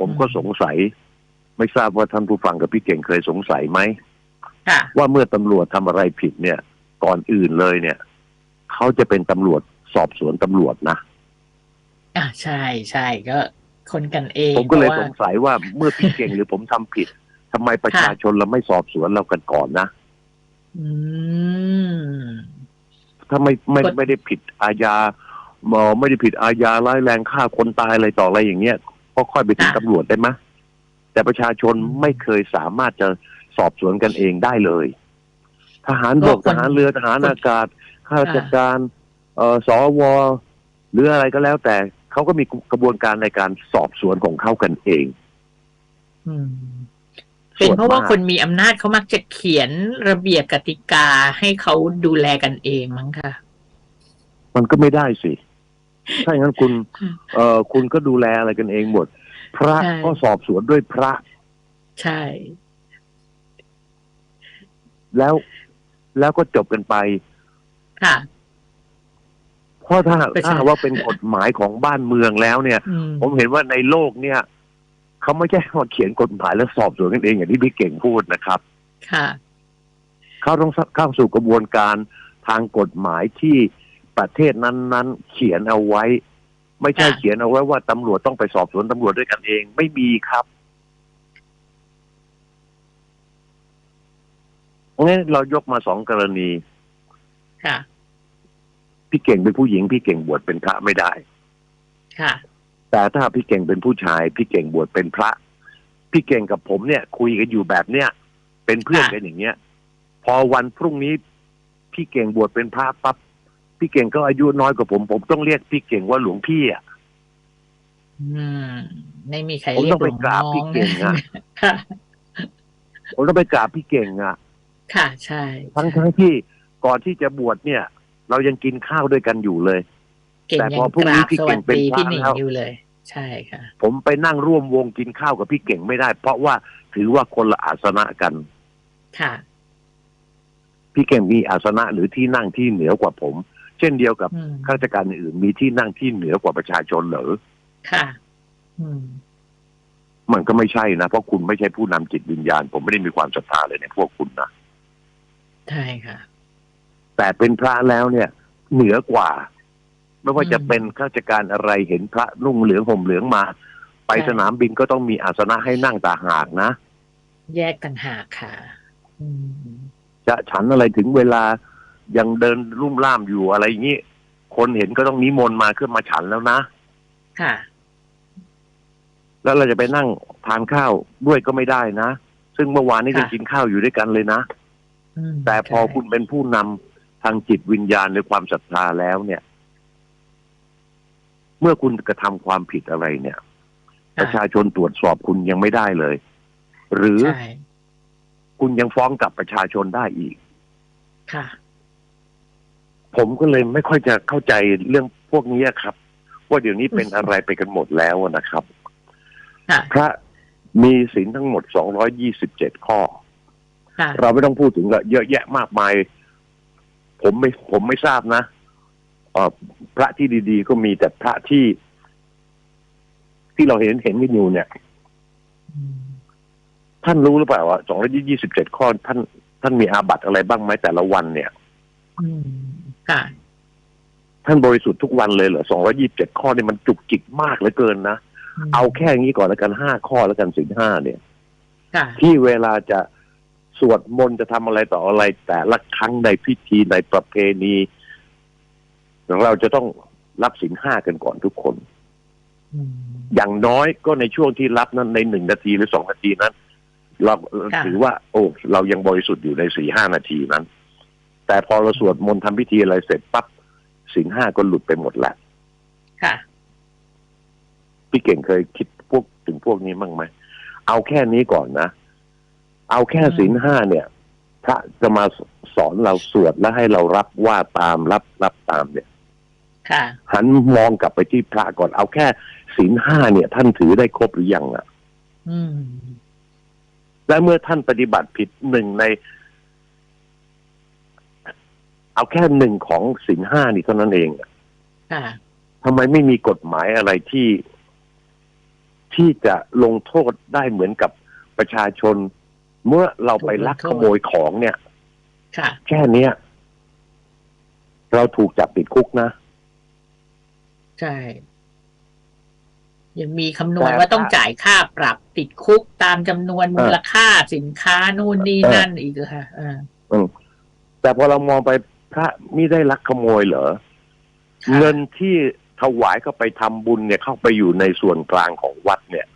ผมก็สงสัย ไม่ทราบว่าท่านผู้ฟังกับพี่เก่งเคยสงสัยไหมค่ะว่าเมื่อตำรวจทำอะไรผิดเนี่ย ก่อนอื่นเลยเนี่ย เขาจะเป็นตำรวจสอบสวนตำรวจนะอ่าใช่ใช่ก็คนกันเอง ผมก็เลยพสราะงว่าสัยว่าเมื่อพี่เก่งหรือผมทำผิดทำไมประชาชนเราไม่สอบสวนเรากันก่อนนะอืมถ้าไม่ไม่กฎไม่ได้ผิดอาญาหมอไม่ได้ผิดอาญาร้ายแรงฆ่าคนตายอะไรต่ออะไรอย่างเงี้ย ก็ค่อยไปถึงตำรวจได้ไหมยแต่ประชาชนไม่เคยสามารถจะสอบสวนกันเองได้เลย ทหารบกทหารเรือทหารอากาศข้าราชการเอ่อสวหรืออะไรก็แล้ว แต่เขาก็มีกระบวนการในการสอบสวนของเขากันเองอืมเป็นส่วนเพราะว่ามกคนมีอำนาจเขามักจะเขียนระเบียบกติกาให้เขาดูแลกันเองมั้งค่ะ มันก็ไม่ได้สิ ถ้าอย่างนั้นคุณอืมเอ่อคุณก็ดูแลอะไรกันเองหมด พระใช่ ก็สอบสวนด้วยพระ ใช่ แล้วแล้วก็จบกันไป ค่ะ เพราะถ้าประชา ถ้าว่าเป็นกฎหมายของบ้านเมืองแล้วเนี่ย อืมผมเห็นว่าในโลกเนี่ยเขาไม่ใช่มาเขียนกฎหมายแล้วสอบสวนกันเองอย่างที่พี่เก่งพูดนะครับ ค่ะ เขาต้องเข้าสู่กระบวนการทางกฎหมายที่ ประเทศนั้นๆ เขียนเอาไว้ ไม่ใช่ค่ะเขียนเอาไว้ว่าตำรวจต้องไปสอบสวนตำรวจด้วยกันเอง ไม่มีครับงั้นเรายกมาสองกรณีค่ะ พี่เก่งเป็นผู้หญิง พี่เก่งบวชเป็นพระไม่ได้ ค่ะ แต่ถ้าพี่เก่งเป็นผู้ชาย พี่เก่งบวชเป็นพระ พี่เก่งกับผมเนี่ย คุยกันอยู่แบบเนี้ยเป็นเพื่อนค่ะกันอย่างเงี้ย พอวันพรุ่งนี้ พี่เก่งบวชเป็นพระปั๊บ พี่เก่งก็อายุน้อยกว่าผม ผมต้องเรียกพี่เก่งว่าหลวงพี่อะอืมไม่มีใครผมเรียต้กองไปหลวงกราบน้องพี่เก่งอะค่ะผมต้องไปกราบพี่เก่งอะ ค่ะ ใช่ ทั้งใช่ทั้งที่ก่อนที่จะบวชเนี่ย เรายังกินข้าวด้วยกันอยู่เลยเก่งแต่ยัพองพรุ่งกนี้ราบพี่สเก่วัสงเป็นดีพระพี่หนิงแล้วอยู่เลยใช่ค่ะ ผมไปนั่งร่วมวงกินข้าวกับพี่เก่งไม่ได้ เพราะว่าถือว่าคนละอาสนะกัน ค่ะ พี่เก่งมีอาสนะหรือที่นั่งที่เหนือกว่าผม เช่นเดียวกับอืมข้าราชการอื่นมีที่นั่งที่เหนือกว่าประชาชนเหรอค่ะอืมมันก็ไม่ใช่นะ เพราะคุณไม่ใช่ผู้นำจิตวิญญาณ ผมไม่ได้มีความศรัทธาเลยในพวกคุณนะใช่ค่ะ แต่เป็นพระแล้วเนี่ย เหนือกว่า ไม่ว่าจะอืมเป็นข้าราชการอะไรเห็นพระนุ่งเหลืองห่มเหลืองมา ไปใช่สนามบินก็ต้องมีอาสนะให้นั่งตางหากนะ แยกต่างหากค่ะอืมจะฉันอะไรถึงเวลา ยังเดินรุ่มล่ามอยู่อะไรอย่างนี้คนเห็นก็ต้องนิมนต์มาขึ้นมาฉันแล้วนะ ค่ะ แล้วเราจะไปนั่งทานข้าวด้วยก็ไม่ได้นะ ซึ่งเมื่อวานนี้ค่ะยังกินข้าวอยู่ด้วยกันเลยนะอืมแต่พอใช่คุณเป็นผู้นำทางจิตวิญญาณหรือความศรัทธาแล้วเนี่ย เมื่อคุณกระทำความผิดอะไรเนี่ย ประชาชนตรวจสอบคุณยังไม่ได้เลย หรือใช่คุณยังฟ้องกลับประชาชนได้อีก ค่ะ ผมก็เลยไม่ค่อยจะเข้าใจเรื่องพวกนี้ครับ ว่าเดี๋ยวนี้เป็นอะไรไปกันหมดแล้วนะครับค่ะพระมีศีลทั้งหมด 227 ข้อค่ะเราไม่ต้องพูดถึงละเยอะแยะมากมาย ผมไม่ผมไม่ทราบนะเอ่อพระที่ดี ๆ ก็มีแต่พระที่ ที่เราเห็นเห็นกันอยู่เนี่ยอืมท่านรู้หรือเปล่าว่า 227 ข้อท่านท่านมีอาบัติอะไรบ้างไหมแต่ละวันเนี่ยอืม ค่ะ ท่านบริสุทธิ์ทุกวันเลยเหรอ227ข้อเนี่ยมันจุกจิกมากเหลือเกินนะมเอาแค่นี้ก่อนแล้วกันห้าข้อแล้วกันสินห้าเนี่ยค่ะที่เวลาจะสวดมนต์จะทำอะไรต่ออะไร แต่ละครั้งในพิธีในประเพณีเราจะต้องรับสินห้ากันก่อนทุกคนอืมอย่างน้อยก็ในช่วงที่รับนั้นในหนึ่งนาทีหรือสองนาทีนั้น เราค่ะถือว่า โอ้เรายังบริสุทธิ์อยู่ในสี่ห้านาทีนั้น แต่พอเราสวดมนต์ทำพิธีอะไรเสร็จปั๊บสินห้าก็หลุดไปหมดแหละค่ะ พี่เก่งเคยคิดพวกถึงพวกนี้บ้างไหมเอาแค่นี้ก่อนนะ เอาแค่อืมศีลห้าเนี่ย พระจะมาสอนเราสวดและให้เรารับว่าตามรับรับตามเนี่ย ค่ะ หันมองกลับไปที่พระก่อน เอาแค่ศีลห้าเนี่ย ท่านถือได้ครบหรือยังอะอืมและเมื่อท่านปฏิบัติผิดหนึ่งใน เอาแค่หนึ่งของศีลห้านี่เท่านั้นเองอะค่ะทำไมไม่มีกฎหมายอะไรที่ ที่จะลงโทษได้เหมือนกับประชาชน เมื่อเราไปลักขโมยของเนี่ย ค่ะ แค่เนี้ยเราถูกจับติดคุกนะ ใช่ ยังมีคำนวณแต่ว่าต้องถ้าจ่ายค่าปรับติดคุกตามจำนวนมูลค่าสินค้านู่นนี่เออนั่นอีกอะค่ะอ่าอืมแต่พอเรามองไป พระไม่ได้ลักขโมยเหรอค่ะเงินที่ถวายเข้าไปทำบุญเนี่ยเข้าไปอยู่ในส่วนกลางของวัดเนี่ย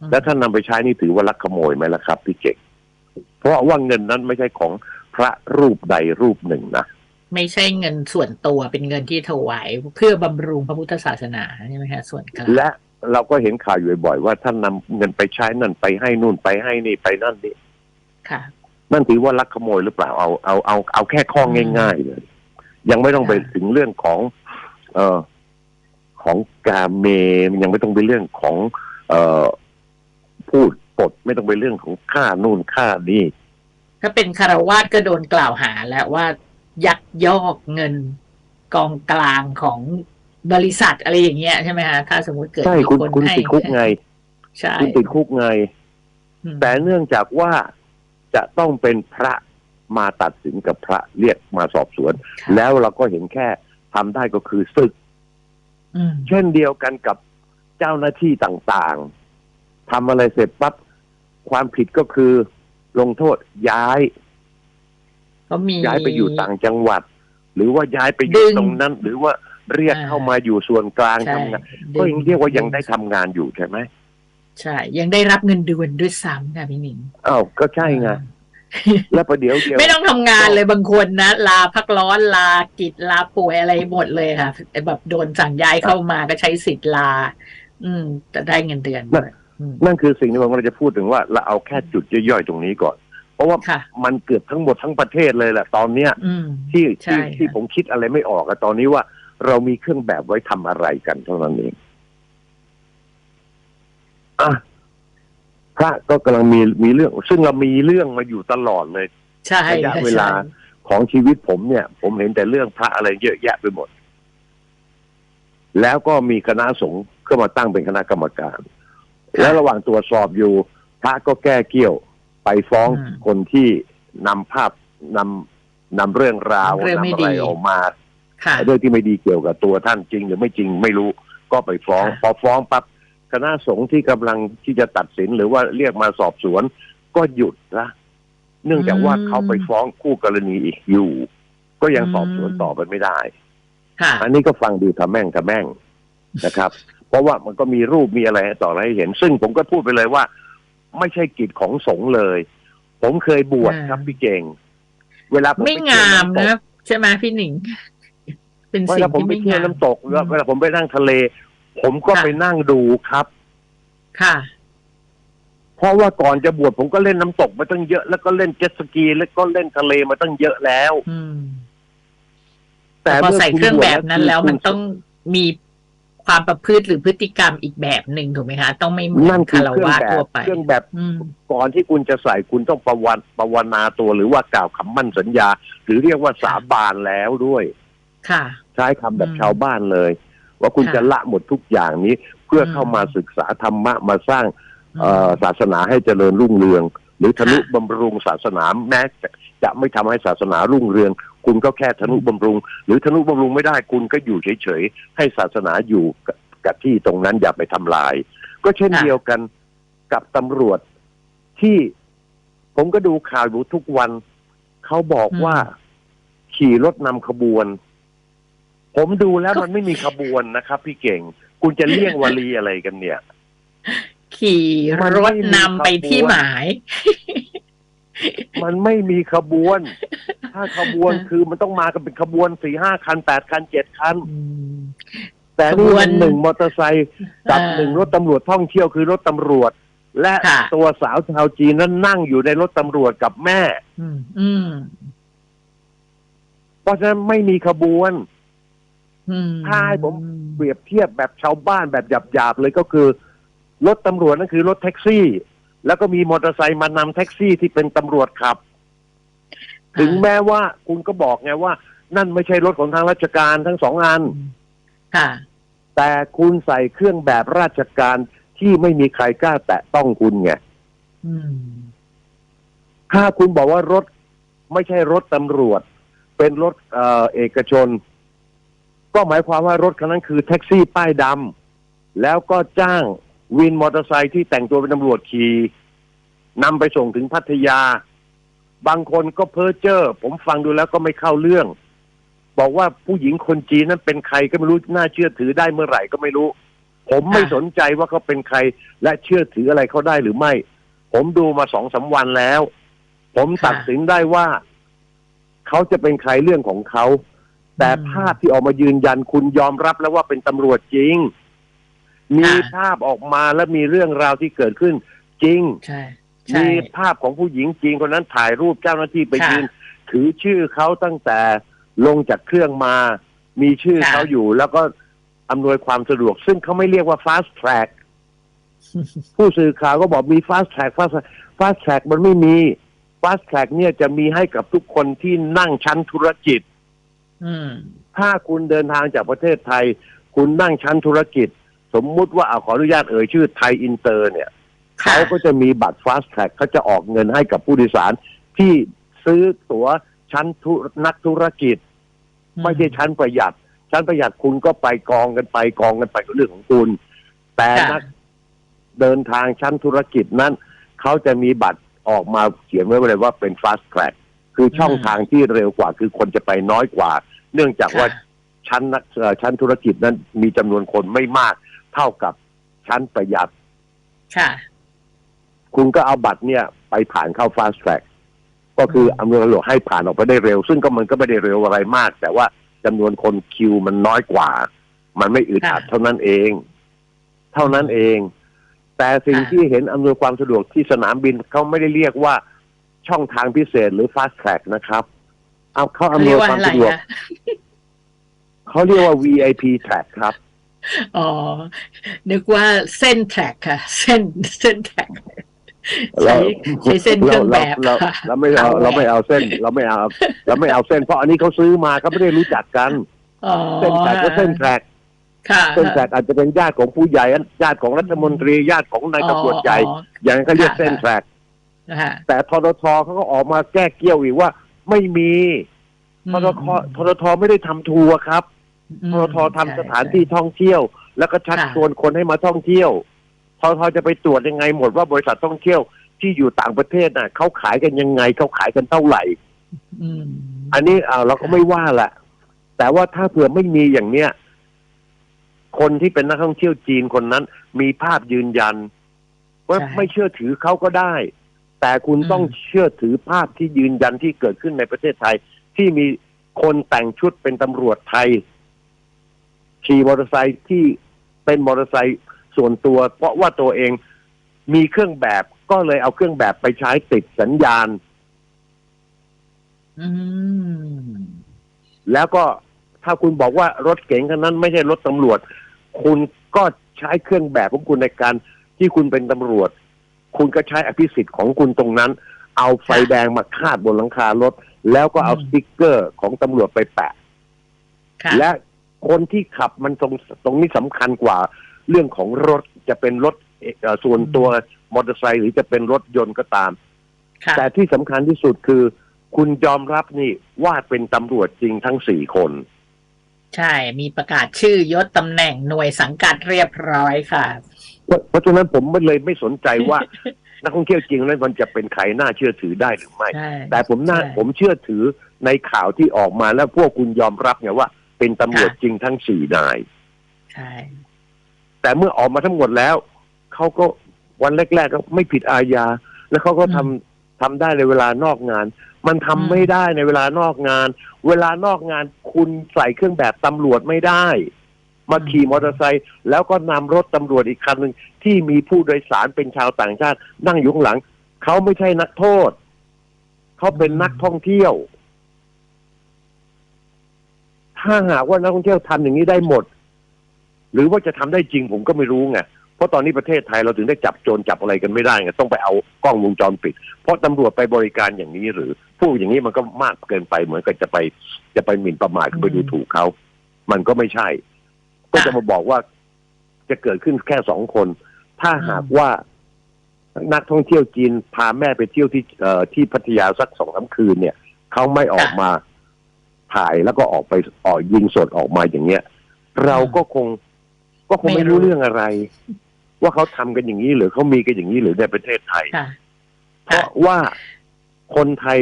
อืมแล้วถ้านำไปใช้นี่ถือว่าลักขโมยไหมล่ะครับพี่เก่งเพราะว่าเงินนั้นไม่ใช่ของพระรูปใดรูปหนึ่งนะไม่ใช่เงินส่วนตัวเป็นเงินที่ถวายเพื่อบำรุงพระพุทธศาสนาใช่ไหมคะส่วนกลางและเราก็เห็นข่าวอยู่บ่อยๆว่าท่านนำเงินไปใช้นั่นไปให้นู่นไปให้นี่ไปนั่นนี่ค่ะ นั่นถือว่าลักขโมยหรือเปล่าเอาเอาเอาเอาแค่ข้อง่ายๆเลยยังไม่ต้องไปค่ะถึงเรื่องของ เอ่อของกาเมมันยังไม่ต้องไปเรื่องของ เอ่อพูดปดไม่ต้องไปเรื่องของค่านู่นค่านี่ถ้าเป็นคารวาสก็โดนกล่าวหาแล้วว่า ยักยอกเงินกองกลางของบริษัทอะไรอย่างเงี้ยใช่ไหมคะถ้าสมมติเกิดใช่มีคุณคนคุณให้ติดคุกไง ใช่คุณติดคุกไงอืมแต่เนื่องจากว่า จะต้องเป็นพระมาตัดสินกับพระเรียกมาสอบสวนค่ะแล้วเราก็เห็นแค่ทำได้ก็คือศึกอืมเช่นเดียวกันกับเจ้าหน้าที่ต่างๆทำอะไรเสร็จปั๊บความผิดก็คือลงโทษย้ายก็มีย้ายไปอยู่ต่างจังหวัด หรือว่าย้ายไปอดึยู่งตรงนั้น หรือว่าเรียกอ่าเข้ามาอยู่ส่วนกลางใช่ทำงานก็ยังเรียกว่ายังได้ทำงานอยู่ใช่ไหม ใช่ ยังได้รับเงินเดือนด้วยซ้ำค่ะพี่หนิงอ้าวก็ใช่ไงแล้วประเดี๋ยวเดียวไม่ต้องทำงานเลยบางคนนะ ลาพักร้อนลากิจลาป่วยอะไรหมดเลยค่ะไอ้แบบโดนสั่งย้ายเข้ามาก็ใช้สิทธิ์ลา อืมจะได้เงินเดือนด้วยอืมนั่นคือสิ่งที่ผมกำลังจะพูดถึงว่าเราเอาแค่จุดย่อยๆตรงนี้ก่อน เพราะว่าค่ะมันเกือบทั้งหมดทั้งประเทศเลยแหละตอนเนี้ยอืมที่ใช่ที่ค่ะที่ผมคิดอะไรไม่ออกอะตอนนี้ว่า เรามีเครื่องแบบไว้ทำอะไรกันเท่านั้นเอง อะพระก็กำลังมีมีเรื่อง ซึ่งเรามีเรื่องมาอยู่ตลอดเลยใช่ระยะค่ะเวลาใช่ของชีวิตผมเนี่ย ผมเห็นแต่เรื่องพระอะไรเยอะแยะไปหมด แล้วก็มีคณะสงฆ์ก็มาตั้งเป็นคณะกรรมการ แล้วระหว่างตรวจสอบอยู่ พระก็แก้เกี้ยวไปฟ้องคนที่นำภาพนำนำเรื่องราวเรื่องไม่นำอะไรดีออกมาค่ะเรื่องที่ไม่ดีเกี่ยวกับตัวท่านจริง หรือไม่จริงไม่รู้ก็ไปฟ้องค่ะพอฟ้องปั๊บ คณะสงฆ์ที่กำลังที่จะตัดสินหรือว่าเรียกมาสอบสวน ก็หยุดละเนื่องจากว่าเขาไปฟ้องคู่กรณีอีกอยู่ ก็ยังสอบสวนต่อไปไม่ได้ค่ะอันนี้ก็ฟังดูทำแม่งทำแม่งนะครับ เพราะว่ามันก็มีรูปมีอะไรต่ออะไรให้เห็น ซึ่งผมก็พูดไปเลยว่า ไม่ใช่กิจของสงฆ์เลย ผมเคยบวชครับพี่เก่ง เวลาผมไม่ปเที่ยวงามำตกนะใช่ไหมพี่หนิงเป็นเวสิ่งลาผมที่ไปไม่เที่ยวงามน้ำตกแล้วอืมเวลาผมไปนั่งทะเล ผมก็ค่ะ ไปนั่งดูครับ ค่ะ เพราะว่าก่อนจะบวชผมก็เล่นน้ำตกมาตั้งเยอะแล้วก็เล่นเจ็ตสกีแล้วก็เล่นทะเลมาตั้งเยอะแล้ว อืม แต่แต่พอมื่ใส่ณเครื่องแบบนั้นแล้วบชมันต้องมีความประพฤติหรือพฤติกรรมอีกแบบหนึ่งถูกไหมคะ ต้องไม่เหมือนั่นนคือคารเครื่องวะแบทั่วบไป เครื่องแบบอืม ก่อนที่คุณจะใส่คุณต้องประวันประวนาตัวหรือว่ากล่าวคำมั่นสัญญา หรือเรียกว่าสาบานแล้วด้วย ค่ะ ใช้คำแบบอืม ชาวบ้านเลย ว่าคุณค่ะจะละหมดทุกอย่างนี้เพื่ออมเข้ามาศึกษาธรรมะมาสร้างอืมเอ่อศาสนาให้เจริญรุ่งเรือง หรือทนุค่ะบำรุงศาสนาแม้จะจะไม่ทำให้ศาสนารุ่งเรือง คุณก็แค่ทนุบำรุง หรือทนุบำรุงไม่ได้คุณก็อยู่เฉยๆให้ศาสนาอยู่กับกับที่ตรงนั้นอย่าไปทำลาย ก็เช่นค่ะเดียวกันกับตำรวจที่ผมก็ดูข่าวอยู่ทุกวัน เขาบอกว่าขี่รถนำขบวน ผมดูแล้วมันไม่มีขบวนนะครับ พี่เก่ง คุณจะเลี่ยงวลีอะไรกันเนี่ย ขี่มันรไม่ถมีนำไปที่ขบวนหมาย มันไม่มีขบวน ถ้าขบวนคือมันต้องมากันเป็นขบวนสี่ห้าคันแปดคันเจ็ดคันอืมแต่นี่ขบวมันนหนึ่งมอเตอร์ไซค์กับอ่าหนึ่งรถตำรวจท่องเที่ยวคือรถตำรวจ และค่ะตัวสาวชาวจีนนั้นนั่งอยู่ในรถตำรวจกับแม่อืมอืมเพราะฉะนั้นไม่มีขบวนอืม ถ้าให้ผมเปรียบเทียบแบบชาวบ้านแบบหยาบๆเลยก็คือ รถตำรวจนั่นคือรถแท็กซี่ แล้วก็มีมอเตอร์ไซค์มานำแท็กซี่ที่เป็นตำรวจขับ ถึงแม้ว่าคุณก็บอกไงว่า นั่นไม่ใช่รถของทางราชการทั้งสองอันค่ะ แต่คุณใส่เครื่องแบบราชการที่ไม่มีใครกล้าแตะต้องคุณไงอืมถ้าคุณบอกว่ารถไม่ใช่รถตำรวจ เป็นรถเอ่อเอกชน ก็หมายความว่ารถคันนั้นคือแท็กซี่ป้ายดำแล้วก็จ้างวินมอเตอร์ไซค์ที่แต่งตัวเป็นตำรวจขี่นำไปส่งถึงพัทยา บางคนก็เพ้อเจ้อผมฟังดูแล้วก็ไม่เข้าเรื่อง บอกว่าผู้หญิงคนจีนนั้นเป็นใครก็ไม่รู้น่าเชื่อถือได้เมื่อไหร่ก็ไม่รู้ ผมไม่สนใจว่าเขาเป็นใคร และเชื่อถืออะไรเขาได้หรือไม่ ผมดูมาสองสามวันแล้ว ผมตัดสินได้ว่า เขาจะเป็นใครเรื่องของเขา แต่ภาพที่ออกมายืนยันคุณยอมรับแล้วว่าเป็นตำรวจจริง มีภาพออกมาและมีเรื่องราวที่เกิดขึ้นจริงใช่ใช่มีภาพของผู้หญิงจริงคนนั้นถ่ายรูปเจ้าหน้าที่ไปค่ะยืนถือชื่อเขาตั้งแต่ลงจากเครื่องมา มีชื่อค่ะเขาอยู่ แล้วก็อำนวยความสะดวก ซึ่งเขาไม่เรียกว่า fast track ผู้สื่อข่าวก็บอกมี fast track fast track fast track มันไม่มี fast track เนี่ยจะมีให้กับทุกคนที่นั่งชั้นธุรกิจอืม ถ้าคุณเดินทางจากประเทศไทย คุณนั่งชั้นธุรกิจ สมมุติว่าเอาขออนุญาตเอ่ยชื่อไทยอินเตอร์เนี่ยค่ะเขาก็จะมีบัตร fast track เขาจะออกเงินให้กับผู้โดยสารที่ซื้อตั๋วชั้นธุนักธุรกิจ ไม่ใช่ชั้นประหยัด ชั้นประหยัดคุณก็ไปกองกันไปกองกันไปก็เรื่องของคุณ แต่ค่ะนักเดินทางชั้นธุรกิจนั้นเขาจะมีบัตรออกมาเขียนไว้เลยว่าเป็น fast track คือช่องทางที่เร็วกว่าคือคนจะไปน้อยกว่า เนื่องจากว่าค่ะชั้นนักเอ่อชั้นธุรกิจนั้นมีจำนวนคนไม่มากเท่ากับชั้นประหยัด ค่ะ คุณก็เอาบัตรเนี่ย ไปผ่านเข้า fast track ก็คืออำนวยความสะดวกให้ผ่านออกไปได้เร็ว ซึ่งก็มันก็ไม่ได้เร็วอะไรมาก แต่ว่าจำนวนคนคิวมันน้อยกว่า มันไม่อึดอัดค่ะเท่านั้นเอง เท่านั้นเอง แต่สิ่งค่ะที่เห็นอำนวยความสะดวกที่สนามบินเขาไม่ได้เรียกว่าช่องทางพิเศษหรือ fast track นะครับ เอาเขาอำนเรีวยยกว่าความอะไรสะดวกคะเขาเรียกว่า VIP track ครับ อ๋อ นึกว่าเส้นแทร็กค่ะ เส้นเส้นแทร็กใช้ใช้เส้นเครื่องแบบเราค่ะเราไม่เอาเราไม่เอาเส้น เราไม่เอาเราไม่เอาเส้นเพราะอันนี้เขาซื้อมาเขาไม่ได้รู้จักกันอ๋อเส้นแทร็กก็เส้นแทร็กค่ะเส้นแทร็กอาจจะเป็นญาติของผู้ใหญ่ญาติของรัฐมนตรีญาติของนายตำรวจใหญ่อ๋ออย่างนั้นเขาเรียกค่ะเส้นแทร็กค่ะแต่ทททเขาก็ออกมาแก้เกี้ยวอีกว่า ไม่มีททททททไม่ได้ทำทัวร์ครับอืทมทททำสถานที่ท่องเที่ยว แล้วก็ชักค่ะชวนคนให้มาท่องเที่ยวทททจะไปตรวจยังไงหมดว่าบริษัทท่องเที่ยวที่อยู่ต่างประเทศน่ะเขาขายกันยังไงเขาขายกันเท่าไหร่อืมอันนี้อ่าเราก็ไม่ว่าแหละแต่ว่าถ้าเผื่อไม่มีอย่างเนี้ยคนที่เป็นนักท่องเที่ยวจีนคนนั้น มีภาพยืนยันว่าใช่ไม่เชื่อถือเขาก็ได้ แต่คุณอืมต้องเชื่อถือภาพที่ยืนยันที่เกิดขึ้นในประเทศไทย ที่มีคนแต่งชุดเป็นตำรวจไทย ขี่มอเตอร์ไซค์ที่เป็นมอเตอร์ไซค์ส่วนตัว เพราะว่าตัวเองมีเครื่องแบบก็เลยเอาเครื่องแบบไปใช้ติดสัญญาณอืมแล้วก็ถ้าคุณบอกว่ารถเก๋งคันนั้นไม่ใช่รถตำรวจ คุณก็ใช้เครื่องแบบของคุณในการที่คุณเป็นตำรวจ คุณก็ใช้อภิสิทธิ์ของคุณตรงนั้น เอาไฟแดงมาคาดบนหลังคารถ แล้วก็เอาอืมสติ๊กเกอร์ของตำรวจไปแปะค่ะและคนที่ขับมันตรงตรงนี้สำคัญกว่า เรื่องของรถจะเป็นรถเอ่อส่วนตัวมอเตอร์ไซค์หรือจะเป็นรถยนต์ก็ตามค่ะแต่ที่สำคัญที่สุดคือ คุณยอมรับนี่ว่าเป็นตำรวจจริงทั้งสี่คน ใช่ มีประกาศชื่อยศตำแหน่งหน่วยสังกัดเรียบร้อยค่ะ เพราะเพราะฉะนั้นผมไม่เลยไม่สนใจว่า นักท่องเที่ยวจริงนั้นมันจะเป็นใครน่าเชื่อถือได้หรือไม่ใช่แต่ผมน่าใช่ผมเชื่อถือในข่าวที่ออกมาแล้วพวกคุณยอมรับไงว่า เป็นตำรวจค่ะจริงทั้งสี่นายใช่แต่เมื่อออกมาทั้งหมดแล้วเขาก็วันแรก ๆ ก็ไม่ผิดอาญาแล้วเขาก็ทำทำได้ในเวลานอกงาน มันทำไม่ได้ในเวลานอกงาน เวลานอกงานคุณใส่เครื่องแบบตำรวจไม่ได้ มาขี่มอเตอร์ไซค์แล้วก็นำรถตำรวจอีกคันหนึ่งที่มีผู้โดยสารเป็นชาวต่างชาติ นั่งอยู่ข้างหลัง เขาไม่ใช่นักโทษ เขาเป็นนักท่องเที่ยว ถ้าหากว่านักท่องเที่ยวทำอย่างนี้ได้หมด หรือว่าจะทำได้จริงผมก็ไม่รู้ไงเพ ราะตอนนี้ประเทศไทยเราถึงได้จับโจรจับอะไรกันไม่ได้ไงต้องไปเอากล้องวงจรปิด เพราะตำรวจไปบริการอย่างนี้หรือพูดอย่างนี้มันก็มากเกินไปเหมือนกับจะไปจะไปหมิ่นประมาทไปดูถูกเขา มันก็ไม่ใช่ ก็จะมาบอกว่าจะเกิดขึ้นแค่สองคน ถ้าหากว่านักท่องเที่ยวจีนพาแม่ไปเที่ยวที่เอ่อที่พัทยาสักสองสามคืนเนี่ยเขาไม่ออกมาถ่ายแล้วก็ออกไปออกยิงสดออกมาอย่างเงี้ย เราก็คงก็คงไม่รู้เรื่องอะไร ว่าเขาทำกันอย่างนี้หรือเขามีกันอย่างนี้หรือในประเทศไทยค่ะเพราะว่าคนไทย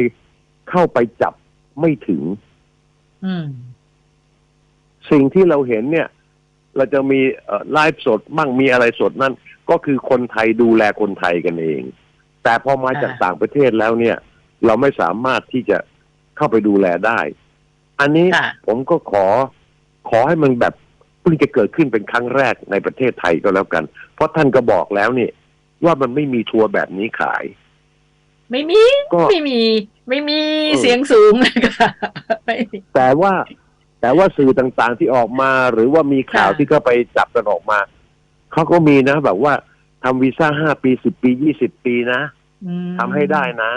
เข้าไปจับไม่ถึงอืมสิ่งที่เราเห็นเนี่ย เราจะมีเอ่อไลฟ์สดบ้างมีอะไรสดนั่นก็คือคนไทยดูแลคนไทยกันเอง แต่พอมาจากอ่าต่างประเทศแล้วเนี่ย เราไม่สามารถที่จะเข้าไปดูแลได้ อันนี้ค่ะผมก็ขอขอให้มันแบบ เพิ่งจะเกิดขึ้นเป็นครั้งแรกในประเทศไทยก็แล้วกัน เพราะท่านก็บอกแล้วนี่ ว่ามันไม่มีทัวร์แบบนี้ขาย ไม่มีก็ไม่มี ไม่มีเออเสียงสูงเลยค่ะไม่มีแต่ว่าแต่ว่าสื่อต่างๆที่ออกมา หรือว่ามีข่าวค่ะที่เขาไปจับกันออกมาเขาก็มีนะแบบว่าทำวีซ่าห้าปีสิบปียี่สิบปีนะอืมทำให้ได้นะ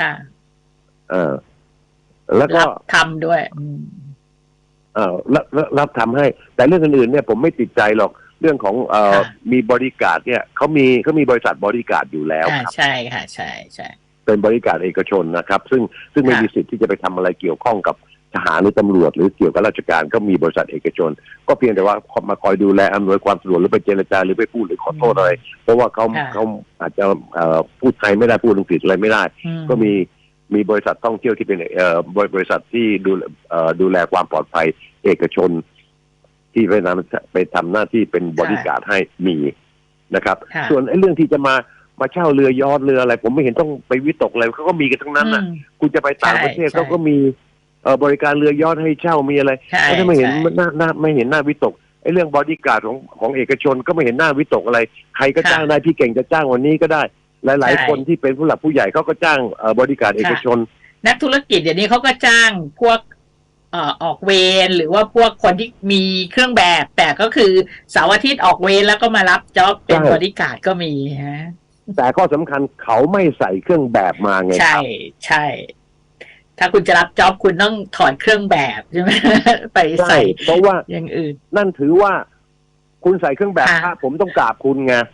ค่ะเออ แล้วก็รับทำด้วยอืมเออ รับรับรับทำให้ แต่เรื่องอื่นๆเนี่ยผมไม่ติดใจหรอกเรื่องของเอ่อค่ะมีบริการเนี่ยเขามีเขามีบริษัทบริการอยู่แล้วอ่าครับใช่ค่ะใช่ใช่เป็นบริการเอกชนนะครับ ซึ่งซึ่งไม่ค่ะมีสิทธิ์ที่จะไปทำอะไรเกี่ยวข้องกับทหารหรือตำรวจหรือเกี่ยวกับราชการก็มีบริษัทเอกชน ก็เพียงแต่ว่ามาคอยดูแลอำนวยความสะดวกหรือไปเจรจาหรือไปพูดหรือขอโทษอะไรเพราะว่าเขาค่ะเขาอาจจะเอ่อพูดไทยไม่ได้พูดอังกฤษอะไรไม่ได้อืก็มี มีบริษัทท่องเที่ยวที่เป็นเอ่อบริบริษัทที่ดูเอ่อดูแลความปลอดภัยเอกชน ที่ไปทำไปทำหน้าที่เป็นบริการให้มีนะครับ ค่ะ ส่วนไอ้เรื่องที่จะมามาเช่าเรือยอทเรืออะไร ผมไม่เห็นต้องไปวิตกอะไรเขาก็มีกันทั้งนั้นน่ะอืม คุณจะไปต่างประเทศใช่เขาก็มีเอ่อบริการเรือยอทให้เช่ามีอะไรใช่แล้วถ้าไม่เห็นใช่มันน่าน่าไม่เห็นหน้าวิตกไอ้เรื่องบอดี้การ์ดของของเอกชนก็ไม่เห็นหน้าวิตกอะไร ใครก็ค่ะจ้างได้พี่เก่งจะจ้างวันนี้ก็ได้ หลายใช่ๆคนที่เป็นผู้หลักผู้ใหญ่เขาก็จ้างเอ่อบริการเอกชน นักธุรกิจเดี๋ยวนี้เขาก็จ้างพวกเอ่อออกเวรหรือว่าพวกคนที่มีเครื่องแบบ แต่ก็คือเสาร์อาทิตย์ออกเวรแล้วก็มารับจ็อบเป็นใช่บริการดก็มีฮะแต่ข้อสำคัญเขาไม่ใส่เครื่องแบบมาไงใช่ครับใช่ ถ้าคุณจะรับจ็อบคุณต้องถอดเครื่องแบบใช่ไหมไปใช่ใส่เพราะว่าอย่างอื่น นั่นถือว่าคุณใส่เครื่องแบบค่ะพระผมต้องกราบคุณไงอ่า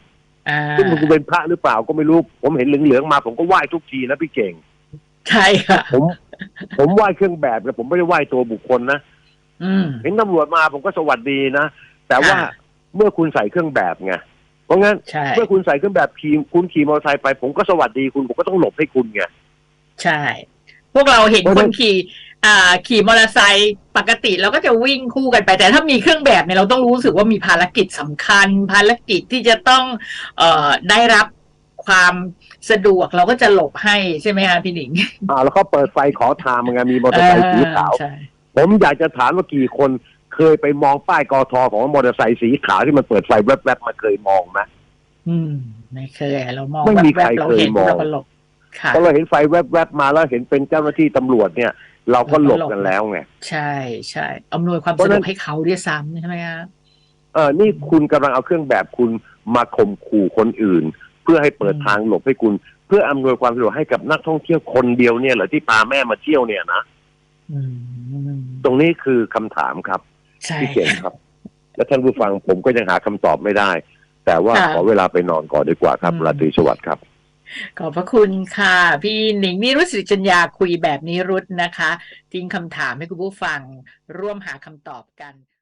ซึ่งคุณเป็นพระหรือเปล่าก็ไม่รู้ ผมเห็นเหลืองๆมา ผมก็ไหว้ทุกทีนะพี่เก่ง ใช่ค่ะ ผม ผมไหว้เครื่องแบบแต่ผมไม่ได้ไหว้ตัวบุคคลนะอืมเห็นตำรวจมาผมก็สวัสดีนะ แต่ว่าค่ะเมื่อคุณใส่เครื่องแบบไงเพราะงั้นใช่เมื่อคุณใส่เครื่องแบบขี่คุณขี่มอเตอร์ไซค์ไป ผมก็สวัสดีคุณผมก็ต้องหลบให้คุณไงใช่ พวกเราเห็นเพราะคฉะนั้นนขี่อ่าขี่มอเตอร์ไซค์ปกติเราก็จะวิ่งคู่กันไป แต่ถ้ามีเครื่องแบบเนี่ยเราต้องรู้สึกว่ามีภารกิจสำคัญ ภารกิจที่จะต้องเอ่อได้รับความสะดวกเราก็จะหลบให้ใช่ไหมคะพี่หนิงอ่าแล้วเขาเปิดไฟขอทางมันไงมีมอเตอร์ไซค์สีขาวใช่ผมอยากจะถามว่ากี่คนเคยไปมองป้ายกอทอของมอเตอร์ไซค์สีขาวที่มันเปิดไฟแวบๆมาเคยมองไหมอืม ไม่เคยเรามองไม่มีใครแวบๆเราเคยเห็นมองเราก็หลบ ค่ะพอเราเห็นไฟแวบๆมาแล้วเห็นเป็นเจ้าหน้าที่ตำรวจเนี่ย เราก็หลบกันแล้วไงใช่ใช่อำนวยความเพราะสะฉะนั้ดวนกให้เขาด้วยซ้ำใช่ไหมคะเออนี่คุณกำลังเอาเครื่องแบบคุณมาข่มขู่คนอื่น เพื่อให้เปิดทางหลบให้คุณ เพื่ออำนวยความสะดวกให้กับนักท่องเที่ยวคนเดียวเนี่ยเหรอที่พาแม่มาเที่ยวเนี่ยนะอืมตรงนี้คือคำถามครับใช่พี่เก่งครับ และท่านผู้ฟังผมก็ยังหาคำตอบไม่ได้ แต่ว่าค่ะขอเวลาไปนอนก่อนดีกว่าครับอืมราตรีสวัสดิ์ครับ ขอบพระคุณค่ะ พี่หนิงนี่รุสิจัญญาคุยแบบนี้รุดนะคะ ทิ้งคำถามให้คุณผู้ฟังร่วมหาคำตอบกัน